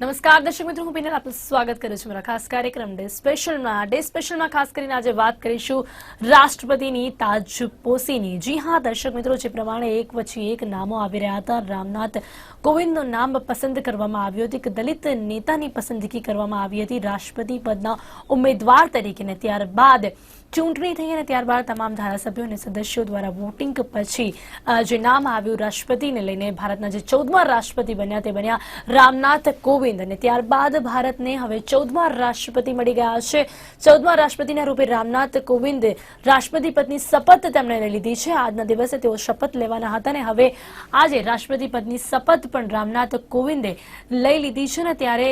નમસ્કાર, દર્શક મિત્રો, હું પિનલ આપનું સ્વાગત કરું છું. મારા ખાસ કાર્યક્રમ ડે સ્પેશિયલમાં. ડે સ્પેશિયલમાં ખાસ કરીને આજે વાત કરીશું રાષ્ટ્રપતિની તાજપોશીની જી હા, દર્શક મિત્રો, જે પ્રમાણે એક પછી એક નામો આવી રહ્યા હતા. રામનાથ કોવિંદનું નામ પસંદ કરવામાં આવ્યું હતું. એક દલિત નેતાની પસંદગી કરવામાં આવી હતી. રાષ્ટ્રપતિ પદના ઉમેદવાર તરીકે ને ત્યારબાદ ચૂંટણી થઈ અને ત્યારબાદ તમામ ધારાસભ્યો અને સદસ્યો દ્વારા વોટિંગ પછી જે નામ આવ્યું રાષ્ટ્રપતિને લઈને ભારતના જે ચૌદમા રાષ્ટ્રપતિ બન્યા તે બન્યા રામનાથ કોવિંદ. અને ત્યારબાદ ભારતને હવે ચૌદમા રાષ્ટ્રપતિ મળી ગયા છે. ચૌદમા રાષ્ટ્રપતિના રૂપે રામનાથ કોવિંદે રાષ્ટ્રપતિ પદની શપથ તેમણે લીધી છે. આજના દિવસે તેઓ શપથ લેવાના હતા અને હવે આજે રાષ્ટ્રપતિ પદની શપથ પણ રામનાથ કોવિંદે લઈ લીધી છે. ને ત્યારે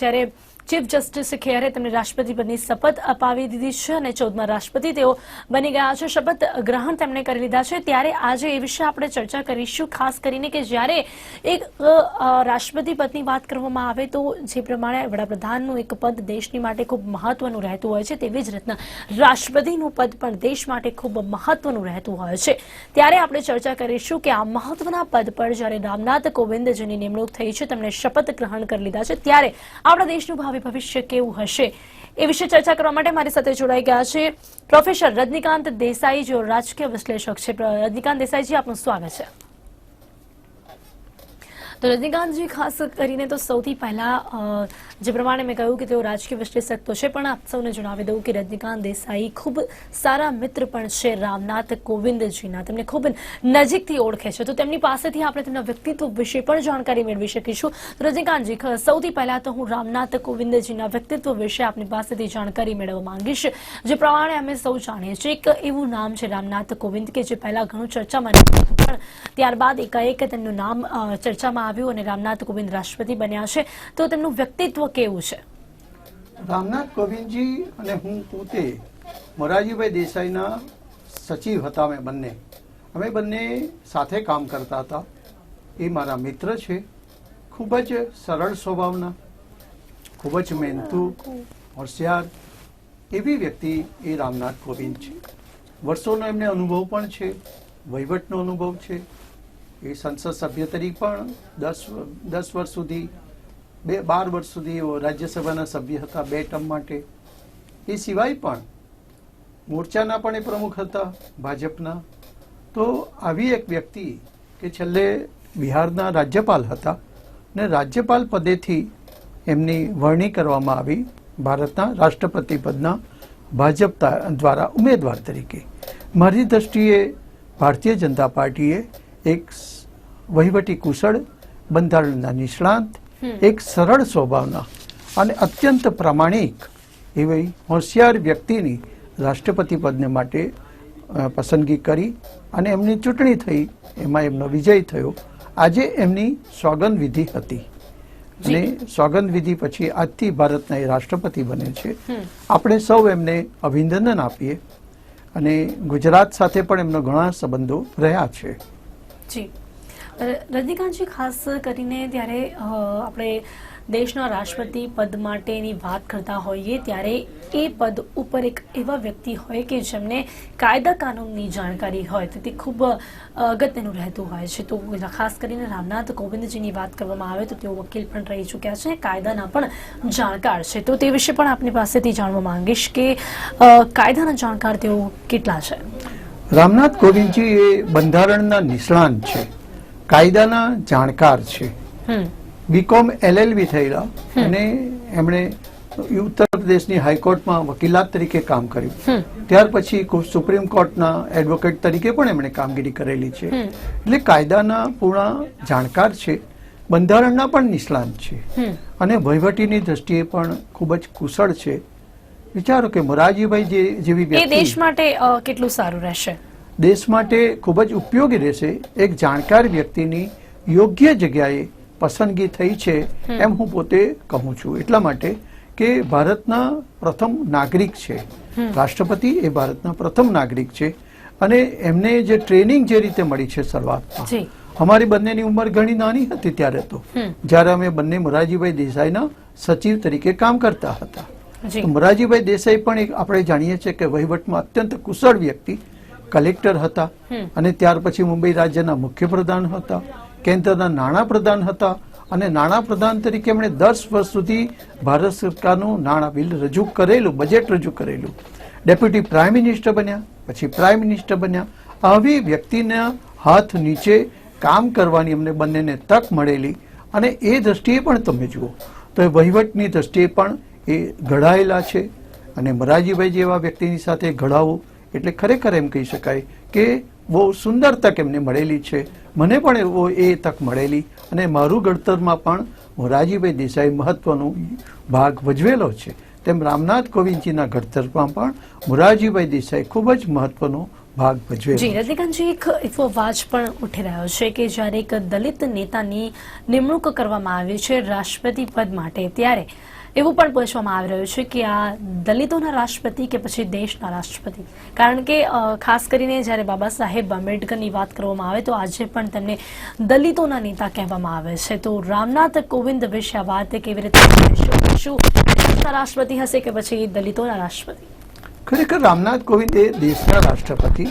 જ્યારે ચીફ જસ્ટિસ ખેરે તેમને રાષ્ટ્રપતિ પદની શપથ અપાવી દીધી છે અને ચૌદમાં રાષ્ટ્રપતિ તેઓ બની ગયા છે. શપથ ગ્રહણ તેમણે કરી લીધા છે. ત્યારે આજે એ વિશે આપણે ચર્ચા કરીશું, ખાસ કરીને કે જ્યારે એક રાષ્ટ્રપતિ પદની વાત કરવામાં આવે તો જે પ્રમાણે વડાપ્રધાનનું એક પદ દેશની માટે ખૂબ મહત્વનું રહેતું હોય છે, તેવી જ રીતના રાષ્ટ્રપતિનું પદ પણ દેશ માટે ખૂબ મહત્વનું રહેતું હોય છે. ત્યારે આપણે ચર્ચા કરીશું કે આ મહત્વના પદ પર જ્યારે રામનાથ કોવિંદ જેની નિમણૂક થઈ છે, તેમણે શપથ ગ્રહણ કરી લીધા છે. ત્યારે આપણા દેશનું ભાવિ ભવિષ્ય કેવું હશે? એ વિશે ચર્ચા કરવા માટે મારી સાથે જોડાઈ ગયા છે પ્રોફેસર રજનીકાંત દેસાઈ, જેઓ રાજકીય વિશ્લેષક છે. રજનીકાંત દેસાઈજી, આપનું સ્વાગત છે. તો રજનીકાંતજી, ખાસ કરીને તો સૌથી પહેલા જે પ્રમાણે મેં કહ્યું કે તેઓ રાજકીય વિશ્લેષક તો છે, પણ આપ સૌને જણાવી દઉં કે રજનીકાંત દેસાઈ ખૂબ સારા મિત્ર પણ છે રામનાથ કોવિંદજીના. તેમને ખૂબ નજીકથી ઓળખે છે. તો તેમની પાસેથી આપણે તેમના વ્યક્તિત્વ વિશે પણ જાણકારી મેળવી શકીશું. તો રજનીકાંતજી સૌથી પહેલા તો હું રામનાથ કોવિંદજીના વ્યક્તિત્વ વિશે આપની પાસેથી જાણકારી મેળવવા માંગીશ. જે પ્રમાણે અમે સૌ જાણીએ છીએ એક એવું નામ છે રામનાથ કોવિંદ કે જે પહેલા ઘણું ચર્ચામાં પણ ત્યારબાદ એકાએક તેમનું નામ ચર્ચામાં આવ્યું અને રામનાથ કોવિંદ રાષ્ટ્રપતિ બન્યા છે. તો તેમનું વ્યક્તિત્વ કેવું છે? રામનાથ કોવિંદજી અને હું પોતે મોરારજીભાઈ દેસાઈના સચિવ હતા અમે બંને. અમે બંને સાથે કામ કરતા હતા. એ મારા મિત્ર છે. ખૂબ જ સરળ સ્વભાવના, ખૂબ જ મહેનતુ, હોશિયાર એવી વ્યક્તિ એ રામનાથ કોવિંદ છે. વર્ષોનો એમને અનુભવ પણ છે. વહીવટનો અનુભવ છે. એ સંસદ સભ્ય તરીકે પણ દસ દસ વર્ષ સુધી, બે, બાર વર્ષ સુધી રાજ્યસભાના સભ્ય હતા બે ટર્મ માટે. એ સિવાય પણ મોરચાના પણ એ પ્રમુખ હતા, ભાજપના. તો આવી એક વ્યક્તિ કે છેલ્લે બિહારના રાજ્યપાલ હતા ને રાજ્યપાલ પદેથી એમની વરણી કરવામાં આવી ભારતના રાષ્ટ્રપતિ પદના ભાજપ દ્વારા ઉમેદવાર તરીકે. મારી દ્રષ્ટિએ ભારતીય જનતા પાર્ટીએ એક વહીવટી કુશળ બંધારણના નિષ્ણાંત એક સરળ સ્વભાવના અને અત્યંત પ્રામાણિક એવી હોશિયાર વ્યક્તિની રાષ્ટ્રપતિ પદને માટે પસંદગી કરી અને એમની ચૂંટણી થઈ એમાં એમનો વિજય થયો. આજે એમની સોગંદ વિધિ હતી. અને સોગંદ વિધિ પછી આજથી ભારતના એ રાષ્ટ્રપતિ બને છે. આપણે સૌ એમને અભિનંદન આપીએ અને ગુજરાત સાથે પણ એમનો ઘણા સંબંધો રહ્યા છે. જી. રજનીકાંતજી, ખાસ કરીને ત્યારે આપણે દેશના રાષ્ટ્રપતિ પદ માટેની વાત કરતા હોઈએ, ત્યારે એ પદ ઉપર એક એવા વ્યક્તિ હોય કે જેમને કાયદા કાનૂનની જાણકારી હોય, તો તે ખૂબ અગત્યનું રહેતું હોય છે. તો ખાસ કરીને રામનાથ કોવિંદજીની વાત કરવામાં આવે, તો તેઓ વકીલ પણ રહી ચૂક્યા છે, કાયદાના પણ જાણકાર છે. તો તે વિશે પણ આપની પાસેથી જાણવા માંગીશ કે કાયદાના જાણકાર તેઓ કેટલા છે? રામનાથ કોવિંદજી એ બંધારણના નિષ્ણાંત છે. કાયદાના જાણકાર છે. બીકોમ એલએલબી થયેલા અને એમણે ઉત્તર પ્રદેશની હાઈકોર્ટમાં વકીલાત તરીકે કામ કર્યું. ત્યાર પછી સુપ્રીમ કોર્ટના એડવોકેટ તરીકે પણ એમણે કામગીરી કરેલી છે. એટલે કાયદાના પૂર્ણ જાણકાર છે. બંધારણના પણ નિષ્ણાંત છે. અને વહીવટીની દ્રષ્ટિએ પણ ખૂબ જ કુશળ છે. વિચારો કે મોરારજીભાઈ જે જેવી દેશ માટે કેટલું સારું રહેશે? દેશ માટે ખૂબ જ ઉપયોગી રહેશે. એક જાણકાર વ્યક્તિની યોગ્ય જગ્યાએ પસંદગી થઈ છે એમ હું પોતે કહું છું. એટલા માટે કે ભારતના પ્રથમ નાગરિક છે. રાષ્ટ્રપતિ એ ભારતના પ્રથમ નાગરિક છે અને એમને જે ટ્રેનિંગ જે રીતે મળી છે શરૂઆતમાં અમારી બંનેની ઉંમર ઘણી નાની હતી ત્યારે તો. જ્યારે અમે બંને મોરારજીભાઈ દેસાઈના સચિવ તરીકે કામ કરતા હતા. મોરારજીભાઈ દેસાઈ પણ એક આપણે જાણીએ છીએ કે વહીવટમાં અત્યંત કુશળ વ્યક્તિ કલેક્ટર હતા અને ત્યાર પછી મુંબઈ રાજ્યના મુખ્યપ્રધાન હતા કેન્દ્રના નાણાં પ્રધાન હતા અને નાણાં પ્રધાન તરીકે એમણે દસ વર્ષ સુધી ભારત સરકારનું નાણાં બિલ રજૂ કરેલું બજેટ રજૂ કરેલું. ડેપ્યુટી પ્રાઇમ મિનિસ્ટર બન્યા પછી પ્રાઇમ મિનિસ્ટર બન્યા. આવી વ્યક્તિના હાથ નીચે કામ કરવાની અમને બંનેને તક મળેલી અને એ દ્રષ્ટિએ પણ તમે જુઓ. તો એ વહીવટની દ્રષ્ટિએ પણ એ ઘડાયેલા છે અને મરાજીભાઈ જેવા વ્યક્તિની સાથે ઘડાવવું એટલે ખરેખર એમ કહી શકાય કે બહુ સુંદર તક એમને મળેલી છે. મને પણ એવો એ તક મળેલી અને મારું ઘડતરમાં પણ મોરારજીભાઈ દેસાઈ મહત્વનો ભાગ ભજવેલો છે. તેમ રામનાથ કોવિંદજીના ઘડતરમાં પણ મોરારજીભાઈ દેસાઈ ખૂબ જ મહત્વનો ભાગ ભજવે જી, રજનીકાંતજી, એક એવો અવાજ પણ ઉઠી રહ્યો છે કે જ્યારે એક દલિત નેતાની નિમણૂક કરવામાં આવી છે રાષ્ટ્રપતિ પદ માટે, ત્યારે એવું પણ પૂછવામાં આવી રહ્યું છે કે આ દલિતોના રાષ્ટ્રપતિ કે પછી દેશના રાષ્ટ્રપતિ? કારણ કે ખાસ કરીને જ્યારે બાબા સાહેબ આંબેડકરની વાત કરવામાં આવે તો આજે પણ તેમને દલિતોના નેતા કહેવામાં આવે છે. તો રામનાથ કોવિંદ વિશે આ વાત કેવી રીતે શું રાષ્ટ્રપતિ હશે કે પછી દલિતોના રાષ્ટ્રપતિ? ખરેખર રામનાથ કોવિંદ એ દેશના રાષ્ટ્રપતિ.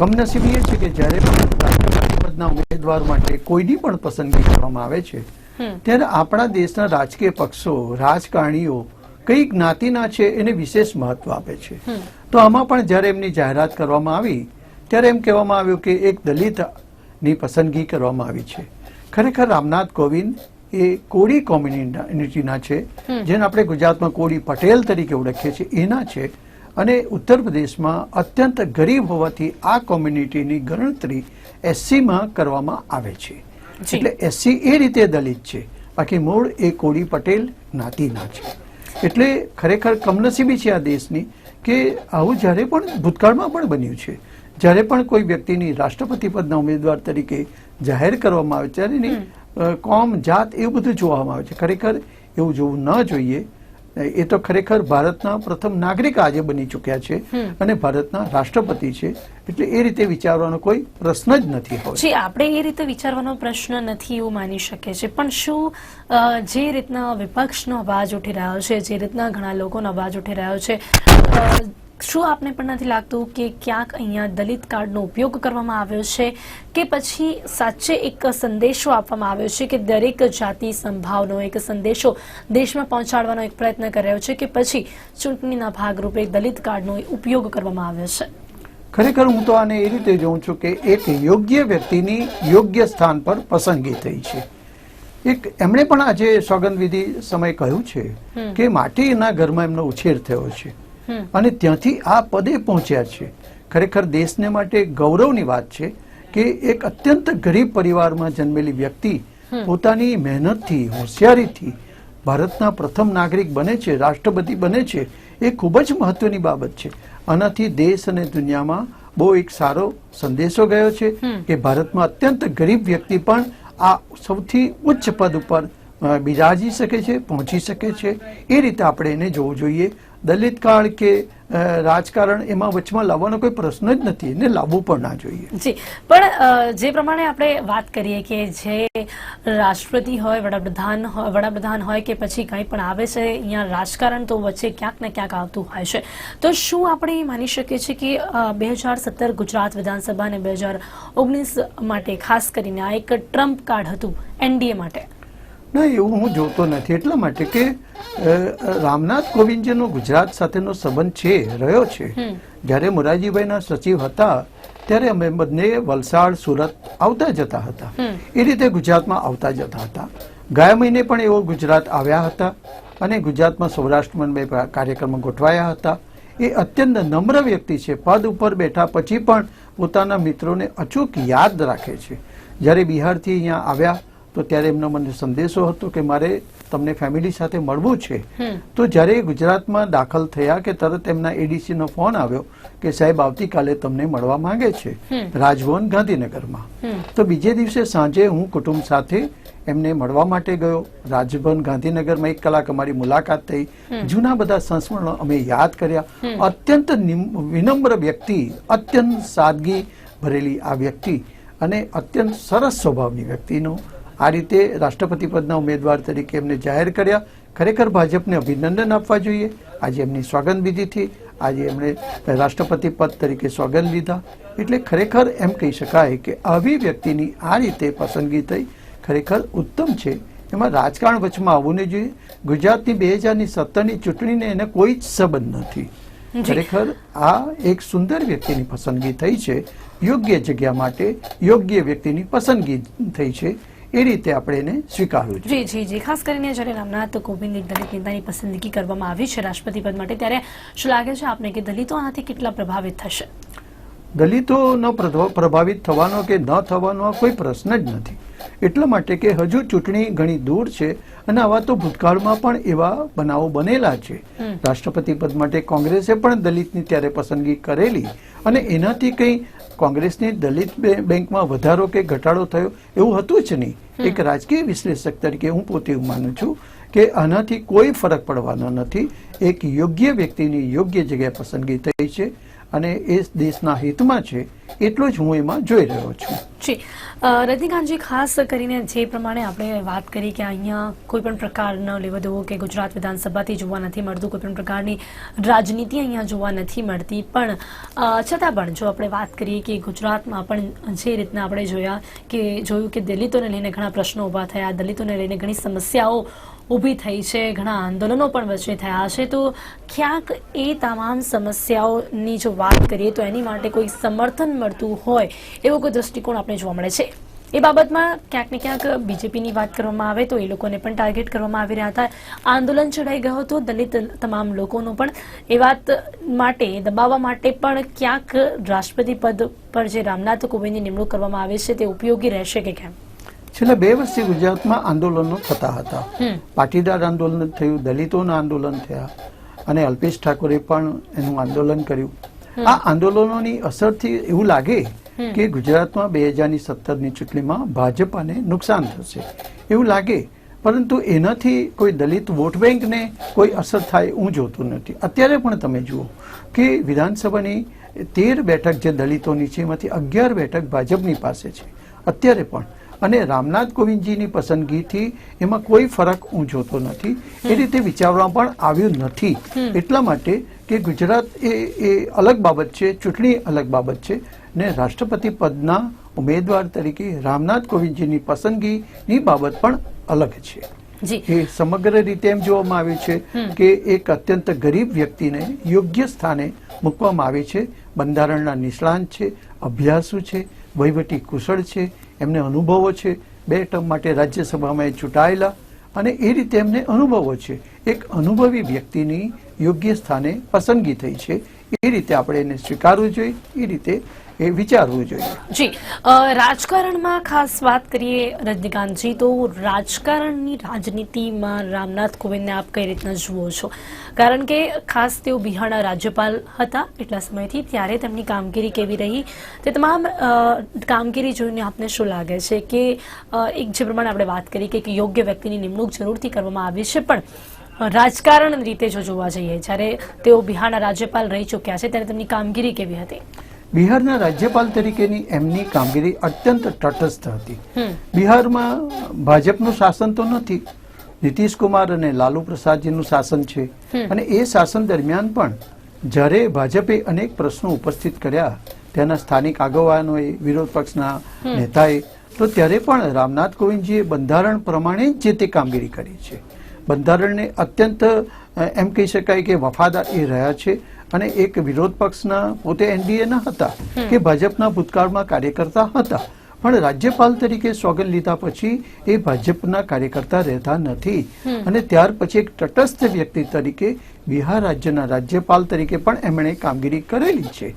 કમનસીબી એ છે કે જ્યારે પણ રાષ્ટ્રપતિ પદના ઉમેદવાર માટે કોઈની પણ પસંદગી કરવામાં આવે છે. ત્યારે આપણા દેશના રાજકીય પક્ષો રાજકારણીઓ કઈ જ્ઞાતિના છે એને વિશેષ મહત્વ આપે છે. તો આમાં પણ જ્યારે એમની જાહેરાત કરવામાં આવી ત્યારે એમ કહેવામાં આવ્યું કે એક દલિતની પસંદગી કરવામાં આવી છે. ખરેખર રામનાથ કોવિંદ એ કોળી કોમ્યુનિટીના છે જેને આપણે ગુજરાતમાં કોળી પટેલ તરીકે ઓળખીએ છીએ એના છે. અને ઉત્તર પ્રદેશમાં અત્યંત ગરીબ હોવાથી આ કોમ્યુનિટીની ગણતરી એસસીમાં કરવામાં આવે છે. એટલે એસસી એ રીતે દલિત છે. બાકી મૂળ એ કોળી પટેલ જ્ઞાતિના છે. એટલે ખરેખર કમનસીબી છે આ દેશની કે આવું જ્યારે પણ ભૂતકાળમાં પણ બન્યું છે. જ્યારે પણ કોઈ વ્યક્તિની રાષ્ટ્રપતિ પદના ઉમેદવાર તરીકે જાહેર કરવામાં આવે ત્યારે એની કોમ જાત એવું બધું જોવામાં આવે છે. ખરેખર એવું જોવું ન જોઈએ. એ તો ખરેખર ભારતના પ્રથમ નાગરિક આજે બની ચૂક્યા છે અને ભારતના રાષ્ટ્રપતિ છે. એટલે એ રીતે વિચારવાનો કોઈ પ્રશ્ન જ નથી હોતો જી આપણે એ રીતે વિચારવાનો પ્રશ્ન નથી એવું માની શકીએ છીએ. પણ શું જે રીતના વિપક્ષનો અવાજ ઉઠી રહ્યો છે જે રીતના ઘણા લોકોનો અવાજ ઉઠી રહ્યો છે શું આપને પણ નથી લાગતું કે ક્યાંક અહીંયા દલિત કાર્ડનો ઉપયોગ કરવામાં આવ્યો છે કે પછી સાચે એક સંદેશો આપવામાં આવ્યો છે કે દરેક જાતિ સંભાવનો એક સંદેશો દેશમાં પહોંચાડવાનો એક પ્રયત્ન કરી રહ્યો છે કે પછી ચૂંટણીના ભાગરૂપે દલિત કાર્ડનો ઉપયોગ કરવામાં આવ્યો છે? ખરેખર હું તો આને એ રીતે જોઉં છું કે એક યોગ્ય વ્યક્તિની યોગ્ય સ્થાન પર પસંદગી થઈ છે. એક એમણે પણ આજે સોગંદવિધિ સમય કહ્યું છે કે માટીના ઘરમાં એમનો ઉછેર થયો છે. અને ત્યાંથી આ પદે પહોંચ્યા છે. ખરેખર દેશને માટે ગૌરવની વાત છે કે એક અત્યંત ગરીબ પરિવારમાં જન્મેલી વ્યક્તિ પોતાની મહેનતથી હોશિયારીથી ભારતના પ્રથમ નાગરિક બને છે રાષ્ટ્રપતિ બને છે એ ખૂબ જ મહત્વની બાબત છે. આનાથી દેશ અને દુનિયામાં બહુ એક સારો સંદેશો ગયો છે કે ભારતમાં અત્યંત ગરીબ વ્યક્તિ પણ આ સૌથી ઉચ્ચ પદ ઉપર બિરાજી શકે છે પહોંચી શકે છે. એ રીતે આપણે એને જોવું જોઈએ. દલિત કાળ કે રાજકારણ એમાં વચમાં લાવવાનો કોઈ પ્રશ્ન જ નથી. એને લાવવું પણ ના જોઈએ. જી. પણ જે પ્રમાણે આપણે વાત કરીએ કે જે રાષ્ટ્રપતિ હોય, વડાપ્રધાન હોય વડાપ્રધાન હોય કે પછી કંઈ પણ આવે છે, અહીંયા રાજકારણ તો વચ્ચે ક્યાંક ને ક્યાંક આવતું હોય છે. તો શું આપણે માની શકીએ છીએ કે બે હજાર સત્તર ગુજરાત વિધાનસભા અને બે હજાર ઓગણીસ માટે ખાસ કરીને આ એક ટ્રમ્પ કાર્ડ હતું, એનડીએ માટે? ના એવું હું જોતો નથી. એટલા માટે કે રામનાથ કોવિંદજીનો ગુજરાત સાથેનો સંબંધ છે રહ્યો છે. જ્યારે મોરારજીભાઈના સચિવ હતા ત્યારે અમે બંને વલસાડ સુરત આવતા જતા હતા. એ રીતે ગુજરાતમાં આવતા જતા હતા. ગયા મહિને પણ એવો ગુજરાત આવ્યા હતા અને ગુજરાતમાં સૌરાષ્ટ્રમાં બે કાર્યક્રમો ગોઠવાયા હતા. એ અત્યંત નમ્ર વ્યક્તિ છે. પદ ઉપર બેઠા પછી પણ પોતાના મિત્રોને અચૂક યાદ રાખે છે. જ્યારે બિહારથી અહીંયા આવ્યા તો ત્યારે એમનો મને સંદેશો હતો કે મારે તમને ફેમિલી સાથે મળવું છે. તો જ્યારે ગુજરાતમાં દાખલ થયા કે તરત એમના એડીસી નો ફોન આવ્યો કે સાહેબ આવતીકાલે તમને મળવા માંગે છે રાજભવન ગાંધીનગરમાં. તો બીજે દિવસે સાંજે હું કુટુંબ સાથે એમને મળવા માટે ગયો. રાજભવન ગાંધીનગરમાં એક કલાક અમારી મુલાકાત થઈ. જૂના બધા સંસ્મરણો અમે યાદ કર્યા. અત્યંત નિમ- વિનમ્ર વ્યક્તિ અત્યંત સાદગી ભરેલી આ વ્યક્તિ અને અત્યંત સરસ સ્વભાવની વ્યક્તિનો આ રીતે રાષ્ટ્રપતિ પદના ઉમેદવાર તરીકે એમને જાહેર કર્યા. ખરેખર ભાજપને અભિનંદન આપવા જોઈએ. આજે એમની સ્વાગત વિધિથી આજે એમણે રાષ્ટ્રપતિ પદ તરીકે સોગંદ લીધા. એટલે ખરેખર એમ કહી શકાય કે આવી વ્યક્તિની આ રીતે પસંદગી થઈ ખરેખર ઉત્તમ છે. એમાં રાજકારણ વચમાં આવવું નહીં જોઈએ. ગુજરાતની બે હજારની સત્તરની ચૂંટણીને એને કોઈ જ સંબંધ નથી. ખરેખર આ એક સુંદર વ્યક્તિની પસંદગી થઈ છે. યોગ્ય જગ્યા માટે યોગ્ય વ્યક્તિની પસંદગી થઈ છે. એ રીતે આપણે એને સ્વીકારવું જોઈએ. જી જી જી. ખાસ કરીને જ્યારે રામનાથ કોવિંદ એક દલિત નેતાની પસંદગી કરવામાં આવી છે રાષ્ટ્રપતિ પદ માટે ત્યારે શું લાગે છે આપને કે દલિતો આનાથી કેટલા પ્રભાવિત થશે? દલિતોનો પ્રભાવ- પ્રભાવિત થવાનો કે ન થવાનો કોઈ પ્રશ્ન જ નથી. એટલા માટે કે હજુ ચૂંટણી ઘણી દૂર છે અને આવા તો ભૂતકાળમાં પણ એવા બનાવો બનેલા છે. રાષ્ટ્રપતિ પદ માટે કોંગ્રેસે પણ દલિતની ત્યારે પસંદગી કરેલી અને એનાથી કંઈ કોંગ્રેસની દલિત બે- બેંકમાં વધારો કે ઘટાડો થયો એવું હતું જ નહીં. એક રાજકીય વિશ્લેષક તરીકે હું પોતે એવું માનું છું કે આનાથી કોઈ ફરક પડવાનો નથી. એક યોગ્ય વ્યક્તિની યોગ્ય જગ્યાએ પસંદગી થઈ છે. અને એ દેશના હિતમાં છે, એટલું જ હું એમાં જોઈ રહ્યો છું. જી. રજનીકાંતજી ખાસ કરીને જે પ્રમાણે આપણે વાત કરી કે અહીંયા કોઈ પણ પ્રકારનો લેવા દેવો કે ગુજરાત વિધાનસભાથી જોવા નથી મળતું કોઈ પણ પ્રકારની રાજનીતિ અહીંયા જોવા નથી મળતી. પણ છતાં પણ જો આપણે વાત કરીએ કે ગુજરાતમાં પણ જે રીતના આપણે જોયા કે જોયું કે દલિતોને લઈને ઘણા પ્રશ્નો ઊભા થયા, દલિતોને લઈને ઘણી સમસ્યાઓ ઊભી થઈ છે, ઘણા આંદોલનો પણ વચ્ચે થયા છે. તો ક્યાંક એ તમામ સમસ્યાઓની જો વાત કરીએ તો એની માટે કોઈ સમર્થન મળતું હોય એવો કોઈ દ્રષ્ટિકોણ આપણે જોવા મળે છે. એ બાબતમાં ક્યાંક ને ક્યાંક બીજેપીની વાત કરવામાં આવે તો એ લોકોને પણ ટાર્ગેટ કરવામાં આવી રહ્યા હતા. આંદોલન ચડાઈ ગયો હતો, દલિત તમામ લોકોનો પણ. એ વાત માટે દબાવવા માટે પણ ક્યાંક રાષ્ટ્રપતિ પદ પર જે રામનાથ કોવિંદની નિમણૂક કરવામાં આવે છે તે ઉપયોગી રહેશે કે કેમ? છેલ્લા બે વર્ષથી ગુજરાતમાં આંદોલનો થતા હતા. પાટીદાર આંદોલન થયું દલિતોના આંદોલન થયા અને અલ્પેશ ઠાકોરે પણ એનું આંદોલન કર્યું. આ આંદોલનોની અસરથી એવું લાગે કે ગુજરાતમાં બે હજારની સત્તરની ચૂંટણીમાં ભાજપાને નુકસાન થશે. એવું લાગે પરંતુ એનાથી કોઈ દલિત વોટ બેંકને કોઈ અસર થાય હું જોતું નથી. અત્યારે પણ તમે જુઓ કે વિધાનસભાની તેર બેઠક જે દલિતોની છે એમાંથી અગિયાર બેઠક ભાજપની પાસે છે. અત્યારે પણ અને રામનાથ કોવિંદજીની પસંદગીથી એમાં કોઈ ફરક હું જોતો નથી. એ રીતે વિચારવામાં પણ આવ્યું નથી. એટલા માટે કે ગુજરાત એ એ અલગ બાબત છે ચૂંટણી અલગ બાબત છે ને રાષ્ટ્રપતિ પદના ઉમેદવાર તરીકે રામનાથ કોવિંદજીની પસંદગીની બાબત પણ અલગ છે. એ સમગ્ર રીતે એમ જોવામાં આવ્યું છે કે એક અત્યંત ગરીબ વ્યક્તિને યોગ્ય સ્થાને મૂકવામાં આવે છે. બંધારણના નિષ્ણાંત છે અભ્યાસુ છે વહીવટી કુશળ છે એમને અનુભવો છે. બે ટર્મ માટે રાજ્યસભામાં એ ચૂંટાયેલા અને એ રીતે એમને અનુભવો છે. એક અનુભવી વ્યક્તિની યોગ્ય સ્થાને પસંદગી થઈ છે. એ રીતે આપણે એને સ્વીકારવું જોઈએ. એ રીતે એ વિચારવું જોઈએ. જી રાજકારણમાં ખાસ વાત કરીએ રજનીકાંતજી, તો રાજકારણની રાજનીતિમાં રામનાથ કોવિંદને આપ કઈ રીતના જુઓ છો? કારણ કે ખાસ તેઓ બિહારના રાજ્યપાલ હતા એટલા સમયથી, ત્યારે તેમની કામગીરી કેવી રહી, તે તમામ કામગીરી જોઈને આપને શું લાગે છે કે એક જે પ્રમાણે આપણે વાત કરી કે યોગ્ય વ્યક્તિની નિમણૂક જરૂરથી કરવામાં આવી છે, પણ રાજકારણ રીતે જો જોવા જઈએ, જ્યારે તેઓ બિહારના રાજ્યપાલ રહી ચૂક્યા છે, ત્યારે તેમની કામગીરી કેવી હતી? બિહારના રાજ્યપાલ તરીકેની એમની કામગીરી અત્યંત તટસ્થ હતી. બિહારમાં ભાજપનું શાસન તો નથી નીતિશ કુમાર અને લાલુ પ્રસાદજીનું શાસન છે. અને એ શાસન દરમિયાન પણ જ્યારે ભાજપે અનેક પ્રશ્નો ઉપસ્થિત કર્યા ત્યાંના સ્થાનિક આગેવાનોએ વિરોધ પક્ષના નેતાએ તો ત્યારે પણ રામનાથ કોવિંદજીએ બંધારણ પ્રમાણે જે તે કામગીરી કરી છે. બંધારણને અત્યંત એમ કહી શકાય કે વફાદાર એ રહ્યા છે. અને એક વિરોધ પક્ષના પોતે એનડીએ ના હતા કે ભાજપના ભૂતકાળમાં કાર્યકર્તા હતા. પણ રાજ્યપાલ તરીકે સોગંદ લીધા પછી એ ભાજપના કાર્યકર્તા રહેતા નથી. અને ત્યાર પછી એક તટસ્થ વ્યક્તિ તરીકે બિહાર રાજ્યના રાજ્યપાલ તરીકે પણ એમણે કામગીરી કરેલી છે.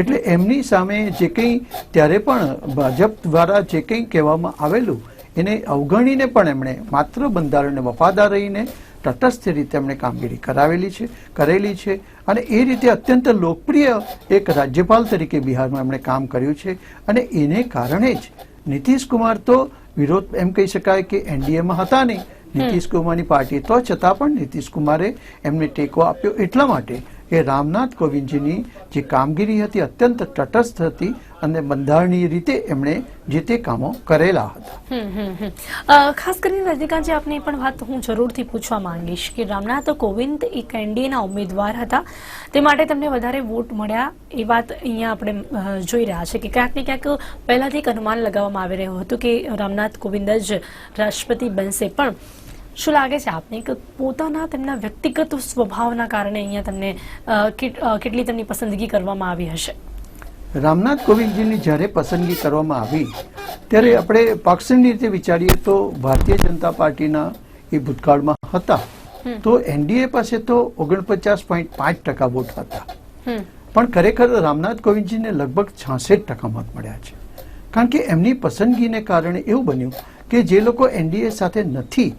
એટલે એમની સામે જે કંઈ ત્યારે પણ ભાજપ દ્વારા જે કંઈ કહેવામાં આવેલું એને અવગણીને પણ એમણે માત્ર બંધારણને વફાદાર રહીને તટસ્થ રીતે એમણે કામગીરી કરાવેલી છે કરેલી છે અને એ રીતે અત્યંત લોકપ્રિય એક રાજ્યપાલ તરીકે બિહારમાં એમણે કામ કર્યું છે અને એને કારણે જ નીતિશ કુમાર તો વિરોધ એમ કહી શકાય કે એનડીએમાં હતા નહીં. નીતિશ કુમારની પાર્ટી તો છતાં પણ નીતિશ કુમારે એમને ટેકો આપ્યો એટલા માટે કે રામનાથ કોવિંદજીની જે કામગીરી હતી, અત્યંત તટસ્થ હતી અને બંધારણીય રીતે એમણે જે તે કામો કરેલા હતા. ખાસ કરીને રજનીકાંતજી આપને એ પણ વાત હું જરૂરથી પૂછવા માંગીશ કે રામનાથ કોવિંદ એક એનડીએના ઉમેદવાર હતા. તે માટે તેમને વધારે વોટ મળ્યા એ વાત અહીંયા આપણે જોઈ રહ્યા છે કે ક્યાંક ને ક્યાંક પહેલાથી એક અનુમાન લગાવવામાં આવી રહ્યું હતું કે રામનાથ કોવિંદ જ રાષ્ટ્રપતિ બનશે. પણ શું લાગે છે આપને કે પોતાના તેમના વ્યક્તિગત સ્વભાવના કારણે અહીંયા તેમને કેટલી તેમની પસંદગી કરવામાં આવી હશે? રામનાથ કોવિંદજીની જ્યારે પસંદગી કરવામાં આવી ત્યારે આપણે પક્ષની રીતે વિચારીએ તો ભારતીય જનતા પાર્ટીના એ ભૂતકાળમાં હતા. તો એનડીએ પાસે તો ઓગણપચાસ પોઈન્ટ પાંચ ટકા વોટ હતા. પણ ખરેખર રામનાથ કોવિંદજીને લગભગ છાસઠ ટકા મત મળ્યા છે. કારણ કે એમની પસંદગીને કારણે એવું બન્યું કે જે લોકો એનડીએ સાથે નથી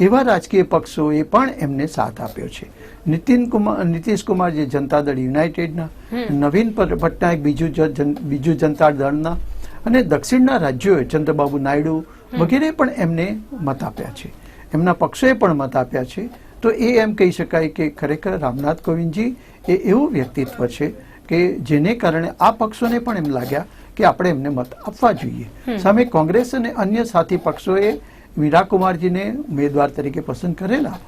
એવા રાજકીય પક્ષોએ પણ એમને સાથ આપ્યો છે. નીતિન કુમાર નીતિશ કુમાર જે જનતા દળ યુનાઇટેડના નવીન પટનાયક બીજું બીજું જનતા દળના અને દક્ષિણના રાજ્યોએ ચંદ્રબાબુ નાયડુ વગેરે પણ એમને મત આપ્યા છે. એમના પક્ષોએ પણ મત આપ્યા છે. તો એ એમ કહી શકાય કે ખરેખર રામનાથ કોવિંદજી એ એવું વ્યક્તિત્વ છે કે જેને કારણે આ પક્ષોને પણ એમ લાગ્યા કે આપણે એમને મત આપવા જોઈએ. સામે કોંગ્રેસ અને અન્ય સાથી પક્ષોએ મીરા કુમારજીને ઉમેદવાર તરીકે પસંદ કરેલા.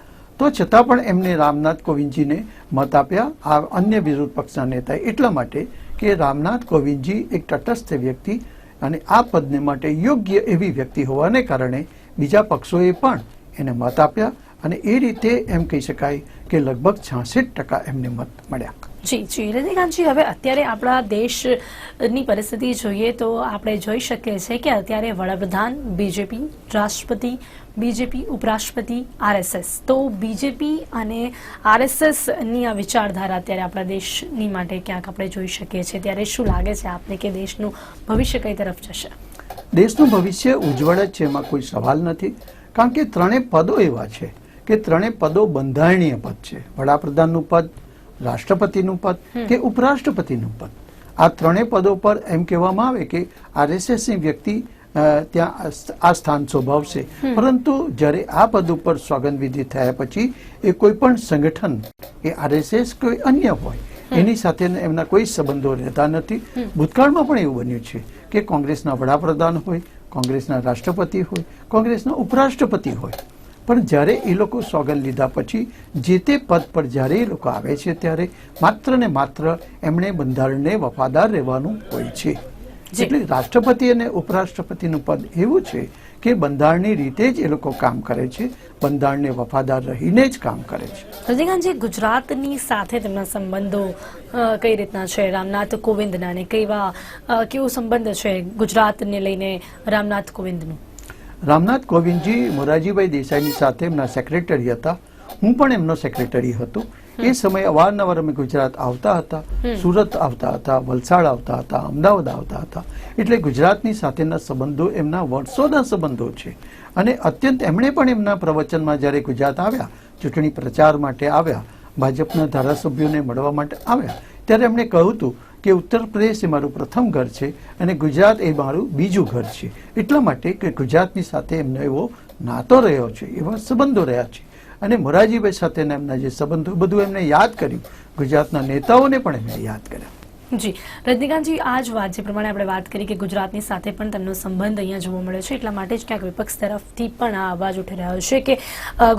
તો છતાં પણ એમને રામનાથ કોવિંદજીને મત આપ્યા. આ અન્ય વિરોધ પક્ષના નેતાએ એટલા માટે કે રામનાથ કોવિંદજી એક તટસ્થ વ્યક્તિ અને આ પદને માટે યોગ્ય એવી વ્યક્તિ હોવાને કારણે બીજા પક્ષોએ પણ એને મત આપ્યા અને એ રીતે એમ કહી શકાય કે લગભગ છાસઠ ટકા એમને મત મળ્યા. જી જી. રજનીકાંતજી, હવે અત્યારે આપણા દેશની પરિસ્થિતિ જોઈએ તો આપણે જોઈ શકીએ છીએ કે અત્યારે વડાપ્રધાન બીજેપી રાષ્ટ્રપતિ, બીજેપી ઉપરાષ્ટ્રપતિ, આરએસએસ. તો બીજેપી અને આરએસએસની આ વિચારધારા અત્યારે આપણા દેશની માટે ક્યાંક આપણે જોઈ શકીએ છીએ. ત્યારે શું લાગે છે આપને કે દેશનું ભવિષ્ય કઈ તરફ જશે? દેશનું ભવિષ્ય ઉજ્જવળ જ છે એમાં કોઈ સવાલ નથી. કારણ કે ત્રણેય પદો એવા છે કે ત્રણેય પદો બંધારણીય પદ છે. વડાપ્રધાનનું પદ રાષ્ટ્રપતિનું પદ કે ઉપરાષ્ટ્રપતિનું પદ? આ ત્રણેય પદો પર એમ કહેવામાં આવે કે આરએસએસની વ્યક્તિ ત્યાં આ સ્થાન શોભાવશે. પરંતુ જ્યારે આ પદ ઉપર સોગંદવિધિ થયા પછી એ કોઈ પણ સંગઠન એ આરએસએસ કોઈ અન્ય હોય એની સાથે એમના કોઈ સંબંધો રહેતા નથી. ભૂતકાળમાં પણ એવું બન્યું છે કે કોંગ્રેસના વડાપ્રધાન હોય કોંગ્રેસના રાષ્ટ્રપતિ હોય કોંગ્રેસના ઉપરાષ્ટ્રપતિ હોય. પણ જ્યારે એ લોકો સોગંદ લીધા પછી જે તે પદ પર જ્યારે એ લોકો આવે છે ત્યારે માત્ર ને માત્ર એમણે બંધારણને વફાદાર રહેવાનું હોય છે. એટલે રાષ્ટ્રપતિ અને ઉપરાષ્ટ્રપતિનું પદ એવું છે કે બંધારણની રીતે જ એ લોકો કામ કરે છે બંધારણને વફાદાર રહીને જ કામ કરે છે. રજનીકાંતજી ગુજરાતની સાથે તેમના સંબંધો કઈ રીતના છે? રામનાથ કોવિંદના અને કેવા કેવો સંબંધ છે ગુજરાતને લઈને રામનાથ કોવિંદનું? રામનાથ કોવિંદજી મોરારજીભાઈ દેસાઈની સાથે એમના સેક્રેટરી હતા. હું પણ એમનો સેક્રેટરી હતો. એ સમયે અવારનવાર અમે ગુજરાત આવતા હતા. સુરત આવતા હતા વલસાડ આવતા હતા અમદાવાદ આવતા હતા. એટલે ગુજરાતની સાથેના સંબંધો એમના વર્ષોના સંબંધો છે. અને અત્યંત એમણે પણ એમના પ્રવચનમાં જ્યારે ગુજરાત આવ્યા ચૂંટણી પ્રચાર માટે આવ્યા ભાજપના ધારાસભ્યોને મળવા માટે આવ્યા ત્યારે એમણે કહ્યું હતું કે ઉત્તર પ્રદેશ એ મારું પ્રથમ ઘર છે અને ગુજરાત એ મારું બીજું ઘર છે. એટલા માટે કે ગુજરાતની સાથે એમનો એવો નાતો રહ્યો છે, એવા સંબંધો રહ્યા છે. અને મોરારજીભાઈ સાથેના એમના જે સંબંધો બધું એમને યાદ કર્યું. ગુજરાતના નેતાઓને પણ એમણે યાદ કર્યા. જી. રજનીકાંતજી આ જ વાત જે પ્રમાણે આપણે વાત કરી કે ગુજરાતની સાથે પણ તેમનો સંબંધ અહીંયા જોવા મળે છે, એટલા માટે જ ક્યાંક વિપક્ષ તરફથી પણ આ અવાજ ઉઠી રહ્યો છે કે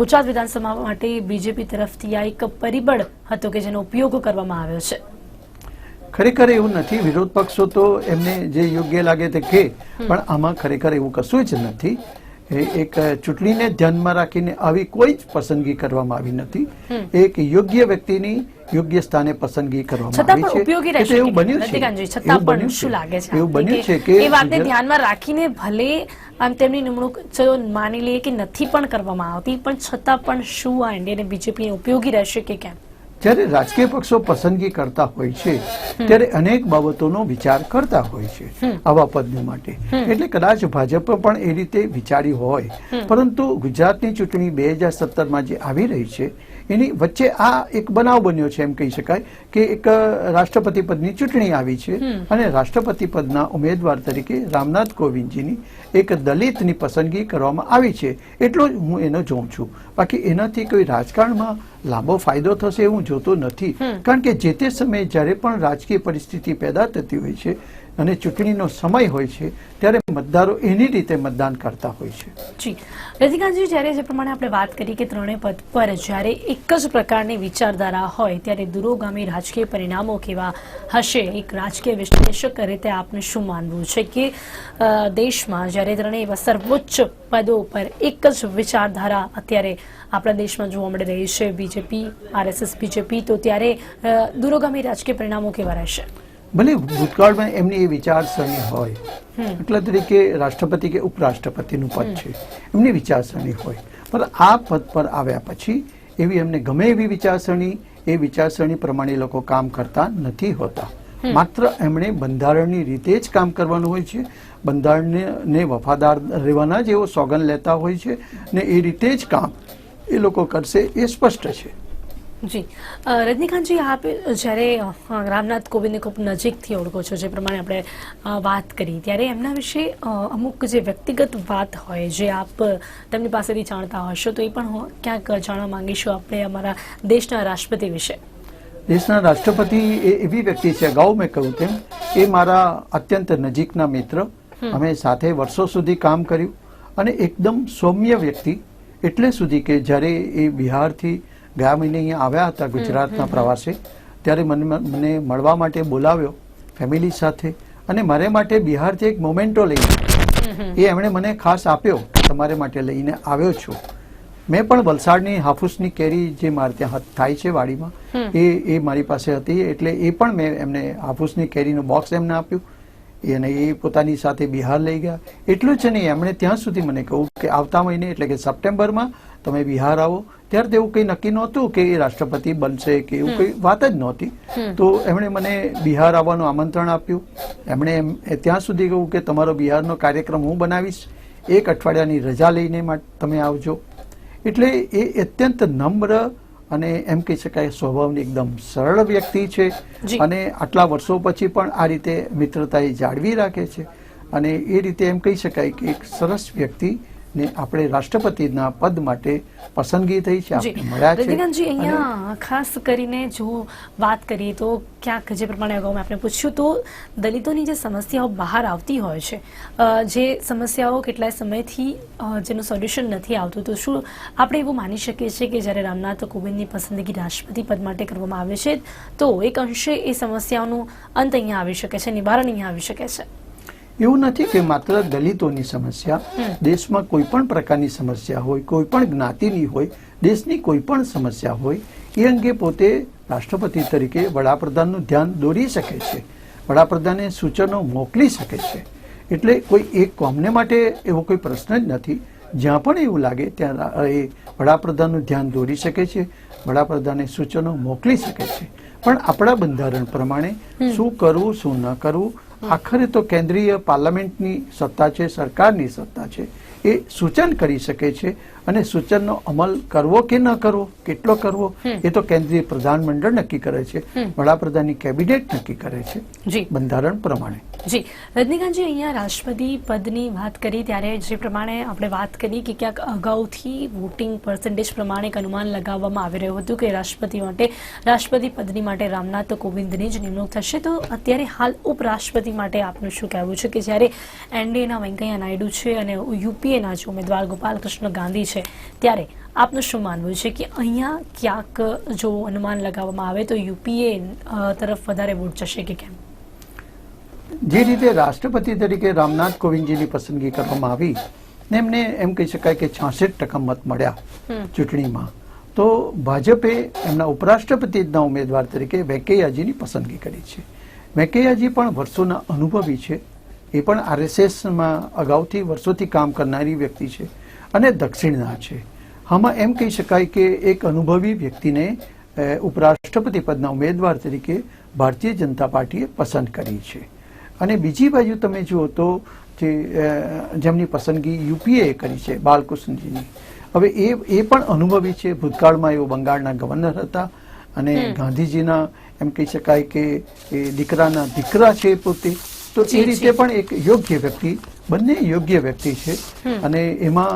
ગુજરાત વિધાનસભા માટે બીજેપી તરફથી આ એક પરિબળ હતો કે જેનો ઉપયોગ કરવામાં આવ્યો છે. ખરેખર એવું નથી વિરોધ પક્ષો તો એમને જે યોગ્ય લાગે તે કે પણ આમાં ખરેખર એવું કશું જ નથી. એક ચૂંટણીને ધ્યાનમાં રાખીને આવી કોઈ જ પસંદગી કરવામાં આવી નથી. એક યોગ્ય વ્યક્તિની યોગ્ય સ્થાને પસંદગી કરવામાં આવી છે. એવું બન્યું છે. છતાં પણ શું લાગે છે? એવું બન્યું છે કે એ વાતને ધ્યાનમાં રાખીને ભલે આમ તેમની નિમણૂક જો માની લઈએ કે નથી પણ કરવામાં આવતી પણ છતાં પણ શું આ એનડીએ બીજેપી ઉપયોગી રહેશે કે કેમ? જ્યારે રાજકીય પક્ષો પસંદગી કરતા હોય છે ત્યારે અનેક બાબતોનો વિચાર કરતા હોય છે આવા પદને માટે. એટલે કદાચ ભાજપ પણ એ રીતે વિચાર્યું હોય. પરંતુ ગુજરાતની ચૂંટણી બે હજાર સત્તરમાં જે આવી રહી છે એની વચ્ચે આ એક બનાવ બન્યો છે એમ કહી શકાય કે એક રાષ્ટ્રપતિ પદની ચૂંટણી આવી છે અને રાષ્ટ્રપતિ પદના ઉમેદવાર તરીકે રામનાથ કોવિંદજીની એક દલિતની પસંદગી કરવામાં આવી છે. એટલો જ હું એનો જોઉં છું. બાકી એનાથી કોઈ રાજકારણમાં લાંબો ફાયદો થશે એવું જોતો નથી. કારણ કે જે તે સમયે જ્યારે પણ રાજકીય પરિસ્થિતિ પેદા થતી હોય છે અને ચૂંટણીનો સમય હોય છે, ત્યારે મતદારો એની રીતે મતદાન કરતા હોય છે. જી. રજનીકાંતજી, જ્યારે જે પ્રમાણે આપણે વાત કરી કે ત્રણેય પદ પર જ્યારે એક જ પ્રકારની વિચારધારા હોય, ત્યારે દૂરોગામી રાજકીય પરિણામો કેવા હશે? એક રાજકીય વિશ્લેષક રીતે આપને શું માનવું છે કે દેશમાં જ્યારે ત્રણેય સર્વોચ્ચ પદો પર એક જ વિચારધારા અત્યારે આપણા દેશમાં જોવા મળી રહી છે, બીજેપી, આરએસએસ, બીજેપી, તો ત્યારે દૂરોગામી રાજકીય પરિણામો કેવા રહેશે? ભલે ભૂતકાળમાં એમની એ વિચારસરણી હોય. એટલા તરીકે રાષ્ટ્રપતિ કે ઉપરાષ્ટ્રપતિનું પદ છે. એમની વિચારસરણી હોય. પણ આ પદ પર આવ્યા પછી એવી એમને ગમે એવી વિચારસરણી એ વિચારસરણી પ્રમાણે લોકો કામ કરતા નથી હોતા. માત્ર એમણે બંધારણની રીતે જ કામ કરવાનું હોય છે. બંધારણને ને વફાદાર રહેવાના જ એવો સોગન લેતા હોય છે ને એ રીતે જ કામ એ લોકો કરશે એ સ્પષ્ટ છે. જી. રજનીકાંતજી આપ જ્યારે રામનાથ કોવિંદને ખૂબ નજીકથી ઓળખો છો જે પ્રમાણે આપણે વાત કરી ત્યારે એમના વિશે અમુક જે વ્યક્તિગત વાત હોય જે આપ તેમની પાસેથી જાણતા હશો તો એ પણ ક્યાંક જાણવા માંગીશું આપણે અમારા દેશના રાષ્ટ્રપતિ વિશે. દેશના રાષ્ટ્રપતિ એ એવી વ્યક્તિ છે અગાઉ મેં કહ્યું તેમ એ મારા અત્યંત નજીકના મિત્ર. અમે સાથે વર્ષો સુધી કામ કર્યું અને એકદમ સૌમ્ય વ્યક્તિ એટલે સુધી કે જ્યારે એ બિહારથી ગયા મહિને અહીંયા આવ્યા હતા ગુજરાતના પ્રવાસે. ત્યારે મને મને મળવા માટે બોલાવ્યો ફેમિલી સાથે અને મારે માટે બિહારથી એક મોમેન્ટો લઈ એ એમણે મને ખાસ આપ્યો. તમારે માટે લઈને આવ્યો છું. મેં પણ વલસાડની હાફૂસની કેરી જે મારે ત્યાં થાય છે વાડીમાં એ એ મારી પાસે હતી. એટલે એ પણ મેં એમને હાફૂસની કેરીનું બોક્સ એમને આપ્યું. અને એ પોતાની સાથે બિહાર લઈ ગયા. એટલું જ નહીં એમણે ત્યાં સુધી મને કહ્યું કે આવતા મહિને એટલે કે સપ્ટેમ્બરમાં તમે બિહાર આવો. ત્યારે તેવું કંઈ નક્કી નહોતું કે એ રાષ્ટ્રપતિ બનશે કે એવું કંઈ વાત જ નહોતી. તો એમણે મને બિહાર આવવાનું આમંત્રણ આપ્યું. એમણે ત્યાં સુધી કહ્યું કે તમારો બિહારનો કાર્યક્રમ હું બનાવીશ. એક અઠવાડિયાની રજા લઈને તમે આવજો. એટલે એ અત્યંત નમ્ર અને એમ કહી શકાય સ્વભાવની એકદમ સરળ વ્યક્તિ છે. અને આટલા વર્ષો પછી પણ આ રીતે મિત્રતા એ જાળવી રાખે છે. અને એ રીતે એમ કહી શકાય કે એક સરસ વ્યક્તિ ને આપણે રાષ્ટ્રપતિના પદ માટે પસંદગી થઈ છે આપણે મળ્યા છે. રજનીકાંતજી અહીંયા ખાસ કરીને જો વાત કરીએ તો ક્યાંક જે પ્રમાણે અગાઉ આપણે પૂછ્યું તો દલિતોની જે સમસ્યાઓ બહાર આવતી હોય છે જે સમસ્યાઓ કેટલાય સમયથી જેનું સોલ્યુશન નથી આવતું તો શું આપણે એવું માની શકીએ છીએ કે જ્યારે રામનાથ કોવિંદની પસંદગી રાષ્ટ્રપતિ પદ માટે કરવામાં આવે છે તો એક અંશે એ સમસ્યાઓનું અંત અહીંયા આવી શકે છે નિવારણ અહીંયા આવી શકે છે? એવું નથી કે માત્ર દલિતોની સમસ્યા દેશમાં કોઈ પણ પ્રકારની સમસ્યા હોય કોઈ પણ જ્ઞાતિની હોય દેશની કોઈ પણ સમસ્યા હોય એ અંગે પોતે રાષ્ટ્રપતિ તરીકે વડાપ્રધાનનું ધ્યાન દોરી શકે છે. વડાપ્રધાને સૂચનો મોકલી શકે છે. એટલે કોઈ એક કોમને માટે એવો કોઈ પ્રશ્ન જ નથી. જ્યાં પણ એવું લાગે ત્યાં એ વડાપ્રધાનનું ધ્યાન દોરી શકે છે વડાપ્રધાને સૂચનો મોકલી શકે છે. પણ આપણા બંધારણ પ્રમાણે શું કરવું શું ન કરવું આખરે તો કેન્દ્રીય પાર્લામેન્ટની સત્તા છે સરકારની સત્તા છે. એ સૂચન કરી શકે છે અને સૂચનનો અમલ કરવો કે ન કરવો કેટલો કરવો એ તો કેન્દ્રીય પ્રધાનમંડળ નક્કી કરે છે. વડાપ્રધાનની કેબિનેટ નક્કી કરે છે. બંધારણ પ્રમાણે. જી. રજનીકાંતજી અહીંયા રાષ્ટ્રપતિ પદની વાત કરી ત્યારે જે પ્રમાણે આપણે વાત કરી કે ક્યાંક અગાઉથી વોટિંગ પર્સન્ટેજ પ્રમાણે એક અનુમાન લગાવવામાં આવી રહ્યું હતું કે રાષ્ટ્રપતિ માટે રાષ્ટ્રપતિ પદની માટે રામનાથ કોવિંદની જ નિમણૂક થશે. તો અત્યારે હાલ ઉપરાષ્ટ્રપતિ માટે આપનું શું કહેવું છે કે જ્યારે એનડીએના વેંકૈયા નાયડુ છે અને યુપીએના જે ઉમેદવાર ગોપાલકૃષ્ણ ગાંધી છે ત્યારે આપનું શું માનવું છે કે અહીંયા ક્યાંક જો અનુમાન લગાવવામાં આવે તો યુપીએ તરફ વધારે વોટ જશે કે કેમ? જે રીતે રાષ્ટ્રપતિ તરીકે રામનાથ કોવિંદજીની પસંદગી કરવામાં આવી ને એમને એમ કહી શકાય કે છાસઠ ટકા મત મળ્યા ચૂંટણીમાં. તો ભાજપે એમના ઉપરાષ્ટ્રપતિના ઉમેદવાર તરીકે વેંકૈયાજીની પસંદગી કરી છે. વેંકૈયાજી પણ વર્ષોના અનુભવી છે. એ પણ આરએસએસમાં અગાઉથી વર્ષોથી કામ કરનારી વ્યક્તિ છે. અને દક્ષિણના છે. આમાં એમ કહી શકાય કે એક અનુભવી વ્યક્તિને ઉપરાષ્ટ્રપતિ પદના ઉમેદવાર તરીકે ભારતીય જનતા પાર્ટીએ પસંદ કરી છે. અને બીજી બાજુ તમે જુઓ તો જે જેમની પસંદગી યુપીએ કરી છે બાલકૃષ્ણજીની. હવે એ એ પણ અનુભવી છે. ભૂતકાળમાં એઓ બંગાળના ગવર્નર હતા અને ગાંધીજીના એમ કહી શકાય કે એ દીકરાના દીકરા છે પોતે. તો એ રીતે પણ એક યોગ્ય વ્યક્તિ બંને યોગ્ય વ્યક્તિ છે. અને એમાં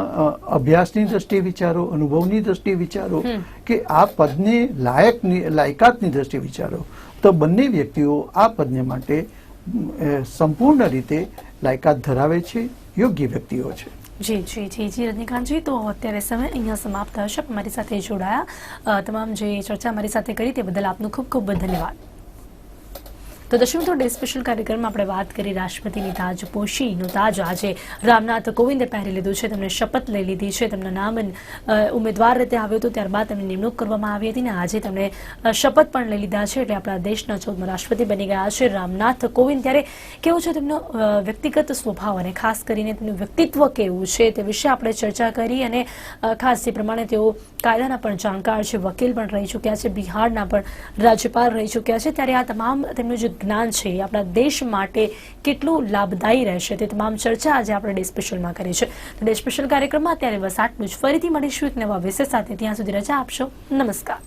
અભ્યાસની દ્રષ્ટિએ વિચારો અનુભવની દ્રષ્ટિએ વિચારો કે આ પદને લાયકની લાયકાતની દ્રષ્ટિએ વિચારો તો બંને વ્યક્તિઓ આ પદને માટે સંપૂર્ણ રીતે લાયકાત ધરાવે છે યોગ્ય વ્યક્તિઓ છે. જી જી જી જી રજનીકાંતજી તો અત્યારે સમય અહીંયા સમાપ્ત હશે મારી સાથે જોડાયા. તમામ જે ચર્ચા મારી સાથે કરી તે બદલ આપનો ખૂબ ખૂબ ધન્યવાદ. તો દર્શક તો ડે સ્પેશિયલ કાર્યક્રમમાં આપણે વાત કરી રાષ્ટ્રપતિની તાજ પોશીનો તાજ. આજે રામનાથ કોવિંદે પહેરી લીધું છે, તેમણે શપથ લઈ લીધી છે, તેમના નામ ઉમેદવાર રીતે આવ્યો હતો. ત્યારબાદ તેમની નિમણૂક કરવામાં આવી હતી ને આજે તેમણે શપથ પણ લઈ લીધા છે, એટલે આપણા દેશના ચૌદમાં રાષ્ટ્રપતિ બની ગયા છે રામનાથ કોવિંદ. ત્યારે કેવું છે તેમનો વ્યક્તિગત સ્વભાવ અને ખાસ કરીને તેમનું વ્યક્તિત્વ કેવું છે તે વિશે આપણે ચર્ચા કરી અને ખાસ એ પ્રમાણે તેઓ કાયદાના પણ જાણકાર છે, વકીલ પણ રહી ચૂક્યા છે, બિહારના પણ રાજ્યપાલ રહી ચૂક્યા છે. ત્યારે આ તમામ તેમનું જે જ્ઞાન છે એ આપણા દેશ માટે કેટલું લાભદાયી રહેશે તે તમામ ચર્ચા આજે આપણે ડે સ્પેશિયલમાં કરી છે. તો ડે સ્પેશિયલ કાર્યક્રમમાં અત્યારે બસ આટલું જ ફરીથી મળીશું એક નવા વિષય સાથે. ત્યાં સુધી રજા આપશો. નમસ્કાર.